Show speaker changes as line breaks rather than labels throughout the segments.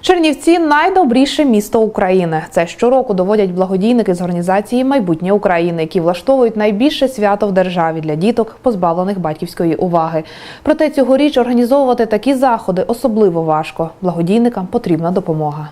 Чернівці найдобріше місто України. Це щороку доводять благодійники з організації Майбутнє України, які влаштовують найбільше свято в державі для діток, позбавлених батьківської уваги. Проте цьогоріч організовувати такі заходи особливо важко. Благодійникам потрібна допомога.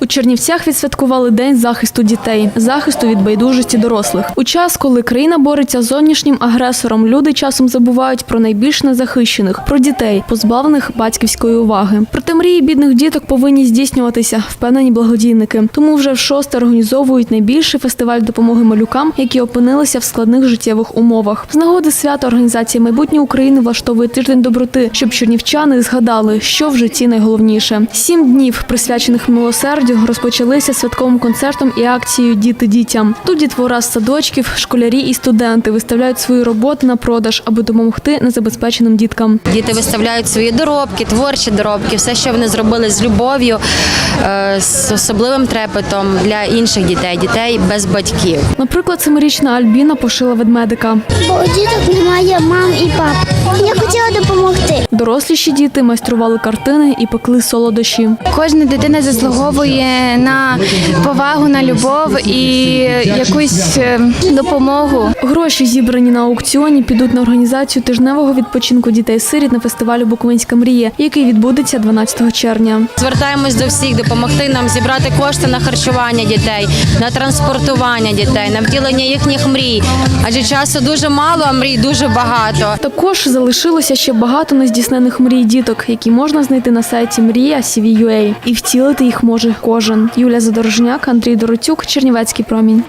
У Чернівцях відсвяткували День захисту дітей, захисту від байдужості дорослих. У час, коли країна бореться з зовнішнім агресором, люди часом забувають про найбільш незахищених, про дітей, позбавлених батьківської уваги. Проте мрії бідних діток повинні здійснюватися, впевнені благодійники. Тому вже в шосте організовують найбільший фестиваль допомоги малюкам, які опинилися в складних життєвих умовах. З нагоди свята організація майбутнє України влаштовує тиждень доброти, щоб чернівчани згадали, що в житті найголовніше. Сім днів, присвячених милосердю, розпочалися святковим концертом і акцією Діти дітям. Тут дітвора з садочків, школярі і студенти виставляють свої роботи на продаж, аби допомогти незабезпеченим діткам.
Діти виставляють свої доробки, творчі доробки, все, що вони зробили з любов'ю, е, з особливим трепетом для інших дітей, дітей без батьків.
Наприклад, семирічна Альбіна пошила ведмедика.
бо у діток немає мам і пап.
Доросліші діти майстрували картини і пекли солодощі.
Кожна дитина заслуговує на повагу, на любов і якусь е, допомогу.
Гроші, зібрані на аукціоні, підуть на організацію тижневого відпочинку дітей-сиріт на фестивалі Буковинська мрія, який відбудеться 12 червня.
Звертаємось до всіх допомогти нам зібрати кошти на харчування дітей, на транспортування дітей, на втілення їхніх мрій. Адже часу дуже мало, а мрій дуже багато.
Також залишилося ще багато нездійснених мрій діток, які можна знайти на сайті Мрія і втілити їх може кожен. Юлія Задорожняк, Андрій Доротюк, Чернівецький промінь.